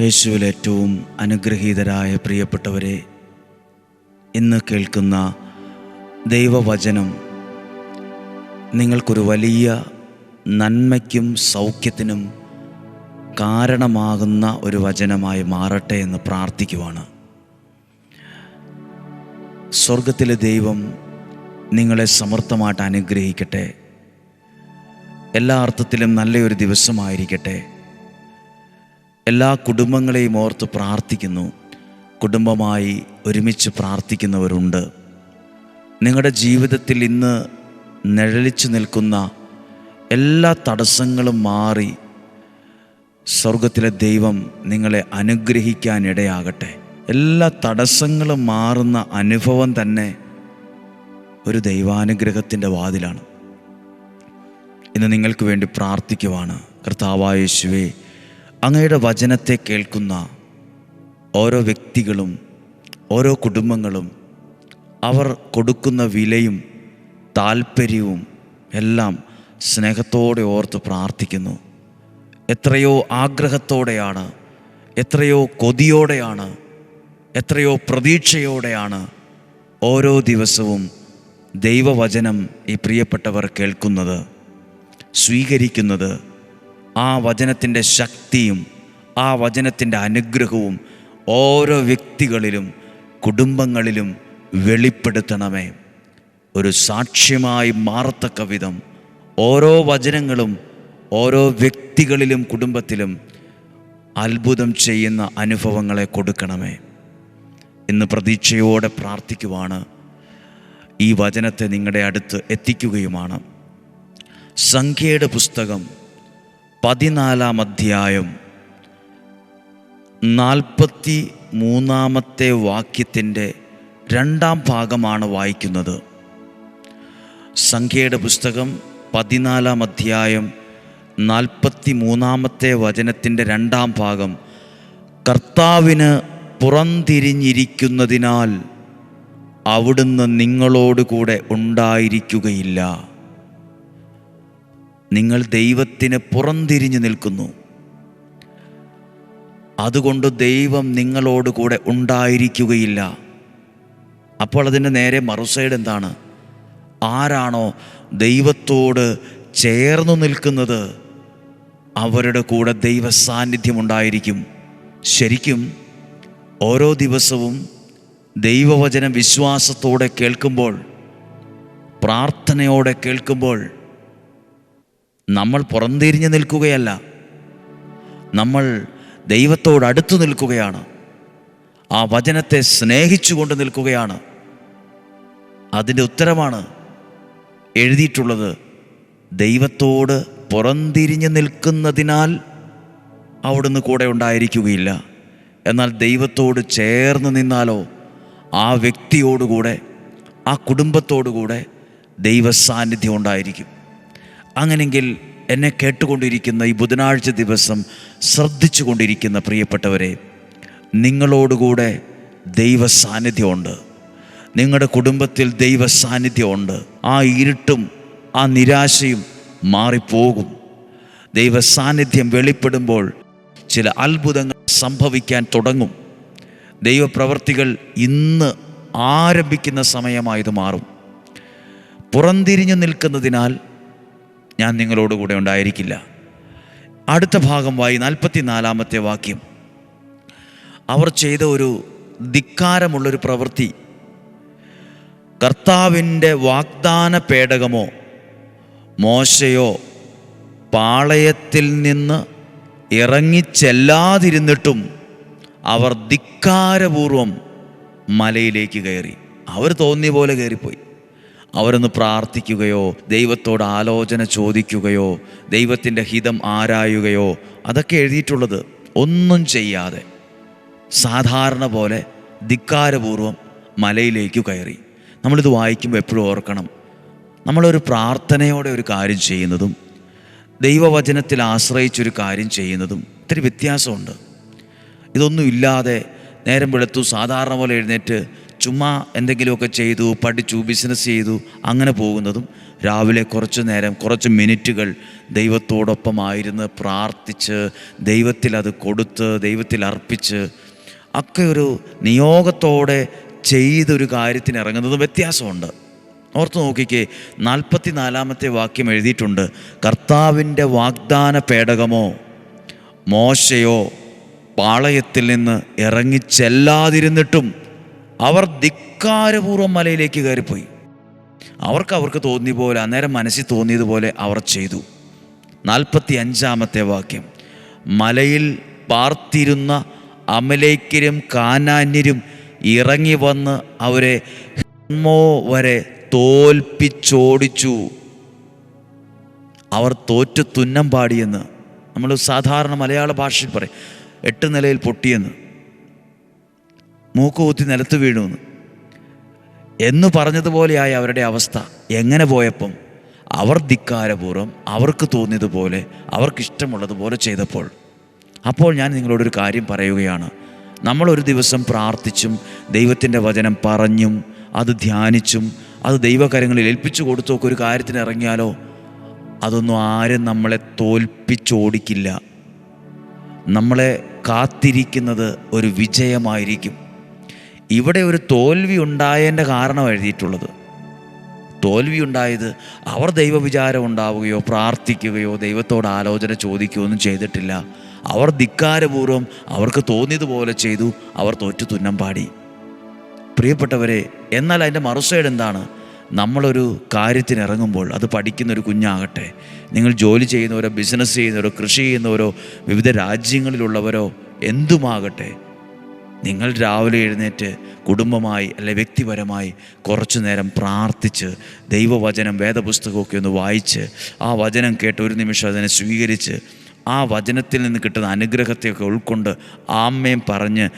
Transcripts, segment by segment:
യേശുവിൽ ഏറ്റവും അനുഗ്രഹീതരായ പ്രിയപ്പെട്ടവരെ ഇന്ന് കേൾക്കുന്ന ദൈവവചനം നിങ്ങൾക്കൊരു വലിയ നന്മയ്ക്കും സൗഖ്യത്തിനും കാരണമാകുന്ന ഒരു വചനമായി മാറട്ടെ എന്ന് പ്രാർത്ഥിക്കുവാണ്. സ്വർഗത്തിലെ ദൈവം നിങ്ങളെ സമർത്ഥമായിട്ട് അനുഗ്രഹിക്കട്ടെ. എല്ലാ അർത്ഥത്തിലും നല്ലൊരു ദിവസമായിരിക്കട്ടെ. എല്ലാ കുടുംബങ്ങളെയും ഓർത്ത് പ്രാർത്ഥിക്കുന്നു. കുടുംബമായി ഒരുമിച്ച് പ്രാർത്ഥിക്കുന്നവരുണ്ട്. നിങ്ങളുടെ ജീവിതത്തിൽ ഇന്ന് നിഴലിച്ചു നിൽക്കുന്ന എല്ലാ തടസ്സങ്ങളും മാറി സ്വർഗത്തിലെ ദൈവം നിങ്ങളെ അനുഗ്രഹിക്കാനിടയാകട്ടെ. എല്ലാ തടസ്സങ്ങളും മാറുന്ന അനുഭവം തന്നെ ഒരു ദൈവാനുഗ്രഹത്തിന്റെ വാതിലാണ്. ഇന്ന് നിങ്ങൾക്ക് വേണ്ടി പ്രാർത്ഥിക്കുവാണ്. കർത്താവായ യേശുവേ അങ്ങയുടെ വചനത്തെ കേൾക്കുന്ന ഓരോ വ്യക്തികളും ഓരോ കുടുംബങ്ങളും അവർ കൊടുക്കുന്ന വിലയും താല്പര്യവും എല്ലാം സ്നേഹത്തോടെ ഓർത്ത് പ്രാർത്ഥിക്കുന്നു. എത്രയോ ആഗ്രഹത്തോടെയാണ് എത്രയോ കൊതിയോടെയാണ് എത്രയോ പ്രതീക്ഷയോടെയാണ് ഓരോ ദിവസവും ദൈവവചനം ഈ പ്രിയപ്പെട്ടവർ കേൾക്കുന്നത് സ്വീകരിക്കുന്നത്. ആ വചനത്തിന്റെ ശക്തിയും ആ വചനത്തിന്റെ അനുഗ്രഹവും ഓരോ വ്യക്തികളിലും കുടുംബങ്ങളിലും വെളിപ്പെടുത്തണമേ. ഒരു സാക്ഷ്യമായി മാറത്തക്ക വിധം ഓരോ വചനങ്ങളും ഓരോ വ്യക്തികളിലും കുടുംബത്തിലും അത്ഭുതം ചെയ്യുന്ന അനുഭവങ്ങളെ കൊടുക്കണമേ. ഇന്ന് പ്രതീക്ഷയോടെ പ്രാർത്ഥിക്കുവാണ്. ഈ വചനത്തെ നിങ്ങളുടെ അടുത്ത് എത്തിക്കുകയുമാണ്. സംഖ്യയുടെ പുസ്തകം പതിനാലാം അധ്യായം നാൽപ്പത്തി മൂന്നാമത്തെ വാക്യത്തിന്റെ രണ്ടാം ഭാഗമാണ് വായിക്കുന്നത്. സംഖ്യയുടെ പുസ്തകം പതിനാലാം അധ്യായം നാൽപ്പത്തി മൂന്നാമത്തെ വചനത്തിന്റെ രണ്ടാം ഭാഗം കർത്താവിന് പുറംതിരിഞ്ഞിരിക്കുന്നതിനാൽ അവിടുന്ന് നിങ്ങളോടുകൂടെ ഉണ്ടായിരിക്കുകയില്ല. നിങ്ങൾ ദൈവത്തിന് പുറംതിരിഞ്ഞു നിൽക്കുന്നു. അതുകൊണ്ട് ദൈവം നിങ്ങളോട് കൂടെ ഉണ്ടായിരിക്കുകയില്ല. അപ്പോൾ അതിന്റെ നേരെ മറുസൈഡ് എന്താണ്? ആരാണോ ദൈവത്തോട് ചേർന്നു നിൽക്കുന്നത് അവരുടെ കൂടെ ദൈവ സാന്നിധ്യം ഉണ്ടായിരിക്കും ശരിക്കും ഓരോ ദിവസവും ദൈവവചനം വിശ്വാസത്തോടെ കേൾക്കുമ്പോൾ പ്രാർത്ഥനയോടെ കേൾക്കുമ്പോൾ നമ്മൾ പുറംതിരിഞ്ഞ് നിൽക്കുകയല്ല. നമ്മൾ ദൈവത്തോട് അടുത്തു നിൽക്കുകയാണ്. ആ വചനത്തെ സ്നേഹിച്ചുകൊണ്ട് നിൽക്കുകയാണ്. അതിന്റെ ഉത്തരമാണ് എഴുതിയിട്ടുള്ളത് ദൈവത്തോട് പുറംതിരിഞ്ഞ് നിൽക്കുന്നതിനാൽ അവിടുന്ന് കൂടെ ഉണ്ടായിരിക്കുകയില്ല. എന്നാൽ ദൈവത്തോട് ചേർന്ന് നിന്നാലോ ആ വ്യക്തിയോടുകൂടെ ആ കുടുംബത്തോടുകൂടെ ദൈവസാന്നിധ്യം ഉണ്ടായിരിക്കും. അങ്ങനെങ്കിൽ എന്നെ കേട്ടുകൊണ്ടിരിക്കുന്ന ഈ ബുധനാഴ്ച ദിവസം ശ്രദ്ധിച്ചു കൊണ്ടിരിക്കുന്ന പ്രിയപ്പെട്ടവരെ നിങ്ങളോടുകൂടെ ദൈവ സാന്നിധ്യമുണ്ട് നിങ്ങളുടെ കുടുംബത്തിൽ ദൈവ സാന്നിധ്യമുണ്ട് ആ ഇരുട്ടും ആ നിരാശയും മാറിപ്പോകും. ദൈവ സാന്നിധ്യം വെളിപ്പെടുമ്പോൾ ചില അത്ഭുതങ്ങൾ സംഭവിക്കാൻ തുടങ്ങും. ദൈവപ്രവർത്തികൾ ഇന്ന് ആരംഭിക്കുന്ന സമയമായത് മാറും. പുറന്തിരിഞ്ഞു നിൽക്കുന്നതിനാൽ ഞാൻ നിങ്ങളോട് കൂടെ ഉണ്ടായിരിക്കില്ല. അടുത്ത ഭാഗം വായി നാൽപ്പത്തി നാലാമത്തെ വാക്യം. അവർ ചെയ്ത ഒരു ധിക്കാരമുള്ളൊരു പ്രവൃത്തി. കർത്താവിന്റെ വാഗ്ദാന പേടകമോ മോശയോ പാളയത്തിൽ നിന്ന് ഇറങ്ങിച്ചെല്ലാതിരുന്നിട്ടും അവർ ധിക്കാരപൂർവം മലയിലേക്ക് കയറി. അവർ തോന്നിയ പോലെ കയറിപ്പോയി. അവരൊന്ന് പ്രാർത്ഥിക്കുകയോ ദൈവത്തോട് ആലോചന ചോദിക്കുകയോ ദൈവത്തിന്റെ ഹിതം ആരായുകയോ അതൊക്കെ എഴുതിയിട്ടുള്ളത് ഒന്നും ചെയ്യാതെ സാധാരണ പോലെ ധിക്കാരപൂർവം മലയിലേക്ക് കയറി. നമ്മളിത് വായിക്കുമ്പോൾ എപ്പോഴും ഓർക്കണം. നമ്മളൊരു പ്രാർത്ഥനയോടെ ഒരു കാര്യം ചെയ്യുന്നതും ദൈവവചനത്തിൽ ആശ്രയിച്ചൊരു കാര്യം ചെയ്യുന്നതും ഇത്തിരി വ്യത്യാസമുണ്ട്. ഇതൊന്നും ഇല്ലാതെ നേരം വെളുത്തു സാധാരണ പോലെ എഴുന്നേറ്റ് ചുമ്മാ എന്തെങ്കിലുമൊക്കെ ചെയ്തു പഠിച്ചു ബിസിനസ് ചെയ്തു അങ്ങനെ പോകുന്നതും രാവിലെ കുറച്ച് നേരം കുറച്ച് മിനിറ്റുകൾ ദൈവത്തോടൊപ്പമായിരുന്ന് പ്രാർത്ഥിച്ച് ദൈവത്തിൽ അത് കൊടുത്ത് ദൈവത്തിൽ അർപ്പിച്ച് ഒക്കെ ഒരു നിയോഗത്തോടെ ചെയ്തൊരു കാര്യത്തിന് ഇറങ്ങുന്നത് വ്യത്യാസമുണ്ട്. ഓർത്ത് നോക്കിക്കേ നാൽപ്പത്തി നാലാമത്തെ വാക്യം എഴുതിയിട്ടുണ്ട് കർത്താവിന്റെ വാഗ്ദാന പേടകമോ മോശയോ പാളയത്തിൽ നിന്ന് ഇറങ്ങി ചെല്ലാതിരുന്നിട്ടും അവർ ധിക്കാരപൂർവം മലയിലേക്ക് കയറിപ്പോയി. അവർക്ക് അവർക്ക് തോന്നിയ പോലെ അന്നേരം മനസ്സിൽ തോന്നിയതുപോലെ അവർ ചെയ്തു. നാൽപ്പത്തി അഞ്ചാമത്തെ വാക്യം. മലയിൽ പാർത്തിരുന്ന അമലേക്കരും കാനാന്യരും ഇറങ്ങി വന്ന് അവരെ ഹെർമോ വരെ തോൽപ്പിച്ചോടിച്ചു. അവർ തോറ്റു തുന്നം പാടിയെന്ന് നമ്മൾ സാധാരണ മലയാള ഭാഷയിൽ പറയും. എട്ട് നിലയിൽ പൊട്ടിയെന്ന്. മൂക്കുകുത്തി നിലത്ത് വീണുവെന്ന് എന്ന് പറഞ്ഞതുപോലെയായ അവരുടെ അവസ്ഥ. എങ്ങനെ പോയപ്പം? അവർ ധിക്കാരപൂർവം അവർക്ക് തോന്നിയതുപോലെ അവർക്കിഷ്ടമുള്ളതുപോലെ ചെയ്തപ്പോൾ. അപ്പോൾ ഞാൻ നിങ്ങളോടൊരു കാര്യം പറയുകയാണ്. നമ്മളൊരു ദിവസം പ്രാർത്ഥിച്ചും ദൈവത്തിന്റെ വചനം പറഞ്ഞും അത് ധ്യാനിച്ചും അത് ദൈവകരങ്ങളിൽ ഏൽപ്പിച്ചു കൊടുത്തൊക്കെ ഒരു കാര്യത്തിന് ഇറങ്ങിയാലോ? അതൊന്നും ആരും നമ്മളെ തോൽപ്പിച്ചോടിക്കില്ല. നമ്മളെ കാത്തിരിക്കുന്നത് ഒരു വിജയമായിരിക്കും. ഇവിടെ ഒരു തോൽവി ഉണ്ടായതിന്റെ കാരണം എഴുതിയിട്ടുള്ളത്. തോൽവി ഉണ്ടായത് അവർ ദൈവവിചാരം ഉണ്ടാവുകയോ പ്രാർത്ഥിക്കുകയോ ദൈവത്തോട് ആലോചന ചോദിക്കുകയോ ഒന്നും ചെയ്തിട്ടില്ല. അവർ ധിക്കാരപൂർവം അവർക്ക് തോന്നിയതുപോലെ ചെയ്തു അവർ തോറ്റു തുന്നം പാടി. പ്രിയപ്പെട്ടവരെ എന്നാൽ അതിന്റെ മറുസൈഡ് എന്താണ്? നമ്മളൊരു കാര്യത്തിന് ഇറങ്ങുമ്പോൾ അത് പഠിക്കുന്ന ഒരു കുഞ്ഞാകട്ടെ നിങ്ങൾ ജോലി ചെയ്യുന്നവരോ ബിസിനസ് ചെയ്യുന്നവരോ കൃഷി ചെയ്യുന്നവരോ വിവിധ രാജ്യങ്ങളിലുള്ളവരോ എന്തുമാകട്ടെ നിങ്ങൾ രാവിലെ എഴുന്നേറ്റ് കുടുംബമായി അല്ലെ വ്യക്തിപരമായി കുറച്ചു നേരം പ്രാർത്ഥിച്ച് ദൈവവചനം വേദപുസ്തകമൊക്കെ ഒന്ന് വായിച്ച് ആ വചനം കേട്ട് ഒരു നിമിഷം അതിനെ സ്വീകരിച്ച് ആ വചനത്തിൽ നിന്ന് കിട്ടുന്ന അനുഗ്രഹത്തെയൊക്കെ ഉൾക്കൊണ്ട് ആമ്മയും പറഞ്ഞ്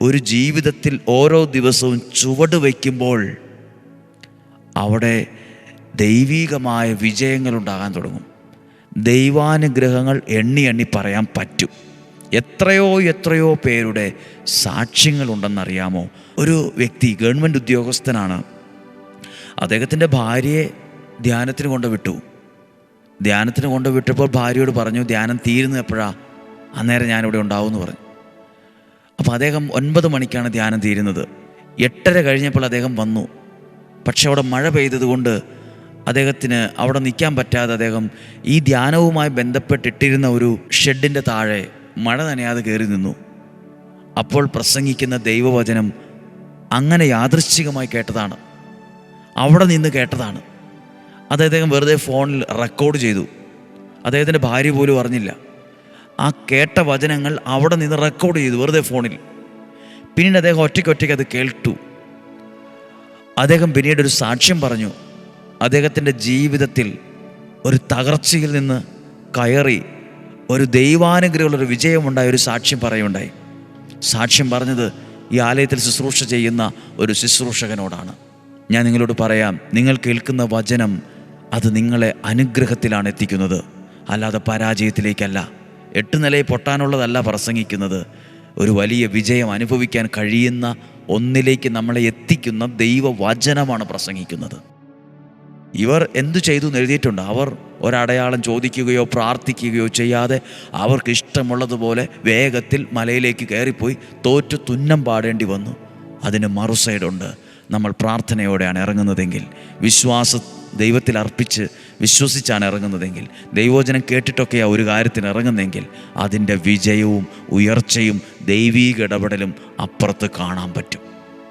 ഒരു ജീവിതത്തിൽ ഓരോ ദിവസവും ചുവട് വയ്ക്കുമ്പോൾ അവിടെ ദൈവീകമായ വിജയങ്ങൾ ഉണ്ടാകാൻ തുടങ്ങും. ദൈവാനുഗ്രഹങ്ങൾ എണ്ണി എണ്ണി പറയാൻ പറ്റും. എത്രയോ എത്രയോ പേരുടെ സാക്ഷ്യങ്ങളുണ്ടെന്നറിയാമോ? ഒരു വ്യക്തി ഗവൺമെന്റ് ഉദ്യോഗസ്ഥനാണ്. അദ്ദേഹത്തിന്റെ ഭാര്യയെ ധ്യാനത്തിന് കൊണ്ടുവിട്ടു. ധ്യാനത്തിന് കൊണ്ടുവിട്ടപ്പോൾ ഭാര്യയോട് പറഞ്ഞു ധ്യാനം തീരുന്നു എപ്പോഴാ അന്നേരം ഞാനിവിടെ ഉണ്ടാവുമെന്ന് പറഞ്ഞു. അപ്പോൾ അദ്ദേഹം ഒൻപത് മണിക്കാണ് ധ്യാനം തീരുന്നത്. എട്ടര കഴിഞ്ഞപ്പോൾ അദ്ദേഹം വന്നു. പക്ഷെ അവിടെ മഴ പെയ്തതുകൊണ്ട് അദ്ദേഹത്തിന് അവിടെ നിൽക്കാൻ പറ്റാതെ അദ്ദേഹം ഈ ധ്യാനവുമായി ബന്ധപ്പെട്ടിട്ടിരുന്ന ഒരു ഷെഡിന്റെ താഴെ മഴ നനയാതെ കയറി നിന്നു. അപ്പോൾ പ്രസംഗിക്കുന്ന ദൈവവചനം അങ്ങനെ യാദൃശ്ചികമായി കേട്ടതാണ്. അവിടെ നിന്ന് കേട്ടതാണ്. അത് അദ്ദേഹം വെറുതെ ഫോണിൽ റെക്കോർഡ് ചെയ്തു. അദ്ദേഹത്തിന്റെ ഭാര്യ പോലും അറിഞ്ഞില്ല. ആ കേട്ട വചനങ്ങൾ അവിടെ നിന്ന് റെക്കോർഡ് ചെയ്തു വെറുതെ ഫോണിൽ. പിന്നീട് അദ്ദേഹം ഒറ്റയ്ക്കൊറ്റയ്ക്ക് അത് കേൾട്ടു അദ്ദേഹം പിന്നീട് ഒരു സാക്ഷ്യം പറഞ്ഞു. അദ്ദേഹത്തിന്റെ ജീവിതത്തിൽ ഒരു തകർച്ചയിൽ നിന്ന് കയറി ഒരു ദൈവാനുഗ്രഹമുള്ളൊരു വിജയമുണ്ടായ ഒരു സാക്ഷ്യം പറയുണ്ടായി സാക്ഷ്യം പറഞ്ഞത് ഈ ആലയത്തിൽ ശുശ്രൂഷ ചെയ്യുന്ന ഒരു ശുശ്രൂഷകനോടാണ്. ഞാൻ നിങ്ങളോട് പറയാം നിങ്ങൾ കേൾക്കുന്ന വചനം അത് നിങ്ങളെ അനുഗ്രഹത്തിലാണ് എത്തിക്കുന്നത്. അല്ലാതെ പരാജയത്തിലേക്കല്ല. എട്ട് നിലയിൽ പൊട്ടാനുള്ളതല്ല പ്രസംഗിക്കുന്നത്. ഒരു വലിയ വിജയം അനുഭവിക്കാൻ കഴിയുന്ന ഒന്നിലേക്ക് നമ്മളെ എത്തിക്കുന്ന ദൈവവചനമാണ് പ്രസംഗിക്കുന്നത്. ഇവർ എന്തു ചെയ്തു എന്ന് എഴുതിയിട്ടുണ്ട്? അവർ ഒരടയാളം ചോദിക്കുകയോ പ്രാർത്ഥിക്കുകയോ ചെയ്യാതെ അവർക്ക് ഇഷ്ടമുള്ളതുപോലെ വേഗത്തിൽ മലയിലേക്ക് കയറിപ്പോയി തോറ്റു തുന്നം പാടേണ്ടി വന്നു. അതിന് മറുസൈഡുണ്ട് നമ്മൾ പ്രാർത്ഥനയോടെയാണ് ഇറങ്ങുന്നതെങ്കിൽ വിശ്വാസ ദൈവത്തിൽ അർപ്പിച്ച് വിശ്വസിച്ചാണ് ഇറങ്ങുന്നതെങ്കിൽ ദൈവോചനം കേട്ടിട്ടൊക്കെയാണ് ഒരു കാര്യത്തിന് ഇറങ്ങുന്നതെങ്കിൽ അതിന്റെ വിജയവും ഉയർച്ചയും ദൈവീക ഇടപെടലും അപ്പുറത്ത് കാണാൻ പറ്റും.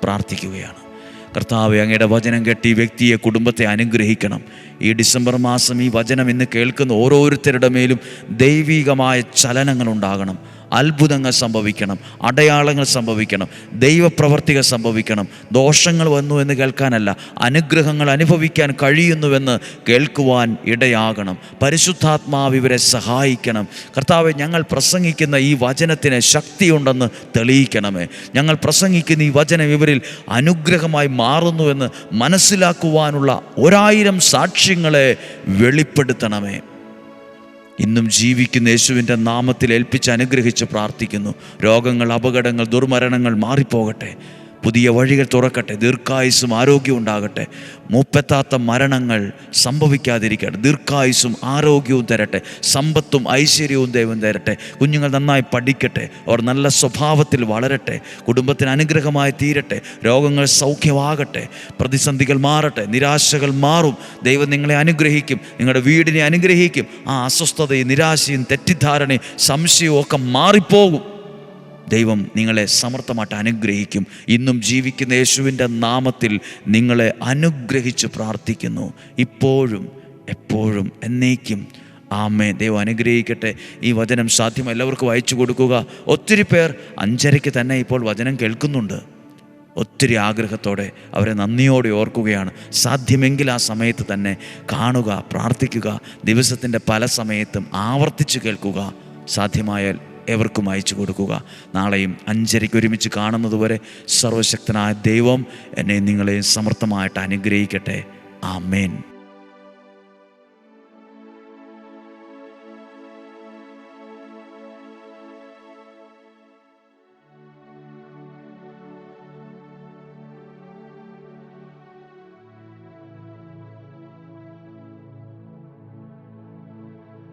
പ്രാർത്ഥിക്കുകയാണ്. കർത്താവ് അങ്ങയുടെ വചനം കേട്ട് വ്യക്തിയെ കുടുംബത്തെ അനുഗ്രഹിക്കണം. ഈ ഡിസംബർ മാസം ഈ വചനം ഇന്ന് കേൾക്കുന്ന ഓരോരുത്തരുടെ മേലും ദൈവികമായ ചലനങ്ങൾ ഉണ്ടാകണം. അത്ഭുതങ്ങൾ സംഭവിക്കണം അടയാളങ്ങൾ സംഭവിക്കണം ദൈവപ്രവർത്തികൾ സംഭവിക്കണം. ദോഷങ്ങൾ വന്നു എന്ന് കേൾക്കാനല്ല അനുഗ്രഹങ്ങൾ അനുഭവിക്കാൻ കഴിയുന്നുവെന്ന് കേൾക്കുവാൻ ഇടയാകണം. പരിശുദ്ധാത്മാവ് ഇവരെ സഹായിക്കണം. കർത്താവ് ഞങ്ങൾ പ്രസംഗിക്കുന്ന ഈ വചനത്തിന് ശക്തിയുണ്ടെന്ന് തെളിയിക്കണമേ. ഞങ്ങൾ പ്രസംഗിക്കുന്ന ഈ വചനം ഇവരിൽ അനുഗ്രഹമായി മാറുന്നുവെന്ന് മനസ്സിലാക്കുവാനുള്ള ഒരായിരം സാക്ഷ്യങ്ങളെ വെളിപ്പെടുത്തണമേ. ഇന്നും ജീവിക്കുന്ന യേശുവിന്റെ നാമത്തിൽ ഏൽപ്പിച്ച് അനുഗ്രഹിച്ച് പ്രാർത്ഥിക്കുന്നു. രോഗങ്ങൾ അപകടങ്ങൾ ദുർമരണങ്ങൾ മാറിപ്പോകട്ടെ. പുതിയ വഴികൾ തുറക്കട്ടെ. ദീർഘായുസും ആരോഗ്യവും ഉണ്ടാകട്ടെ. മൂപ്പെത്താത്ത മരണങ്ങൾ സംഭവിക്കാതിരിക്കട്ടെ. ദീർഘായുസും ആരോഗ്യവും തരട്ടെ. സമ്പത്തും ഐശ്വര്യവും ദൈവം തരട്ടെ. കുഞ്ഞുങ്ങൾ നന്നായി പഠിക്കട്ടെ. അവർ നല്ല സ്വഭാവത്തിൽ വളരട്ടെ. കുടുംബത്തിന് അനുഗ്രഹമായി തീരട്ടെ. രോഗങ്ങൾ സൗഖ്യമാകട്ടെ. പ്രതിസന്ധികൾ മാറട്ടെ. നിരാശകൾ മാറും. ദൈവം നിങ്ങളെ അനുഗ്രഹിക്കും. നിങ്ങളുടെ വീടിനെ അനുഗ്രഹിക്കും. ആ അസ്വസ്ഥതയും നിരാശയും തെറ്റിദ്ധാരണയും സംശയവും ഒക്കെ മാറിപ്പോകും. ദൈവം നിങ്ങളെ സമർത്ഥമായിട്ട് അനുഗ്രഹിക്കും. ഇന്നും ജീവിക്കുന്ന യേശുവിന്റെ നാമത്തിൽ നിങ്ങളെ അനുഗ്രഹിച്ച് പ്രാർത്ഥിക്കുന്നു. ഇപ്പോഴും എപ്പോഴും എന്നേക്കും. ആമേ ദൈവം അനുഗ്രഹിക്കട്ടെ. ഈ വചനം സാധ്യം എല്ലാവർക്കും വായിച്ചു കൊടുക്കുക. ഒത്തിരി പേർ അഞ്ചരയ്ക്ക് തന്നെ ഇപ്പോൾ വചനം കേൾക്കുന്നുണ്ട്. ഒത്തിരി ആഗ്രഹത്തോടെ അവരെ നന്ദിയോടെ ഓർക്കുകയാണ്. സാധ്യമെങ്കിൽ ആ സമയത്ത് തന്നെ കാണുക പ്രാർത്ഥിക്കുക. ദിവസത്തിന്റെ പല സമയത്തും ആവർത്തിച്ച് കേൾക്കുക. സാധ്യമായാൽ എവർക്കും അയച്ചു കൊടുക്കുക. നാളെയും അഞ്ചരയ്ക്ക് ഒരുമിച്ച് കാണുന്നതുവരെ സർവശക്തനായ ദൈവം എന്നെ നിങ്ങളെയും സമർത്ഥമായിട്ട് അനുഗ്രഹിക്കട്ടെ. ആമേൻ.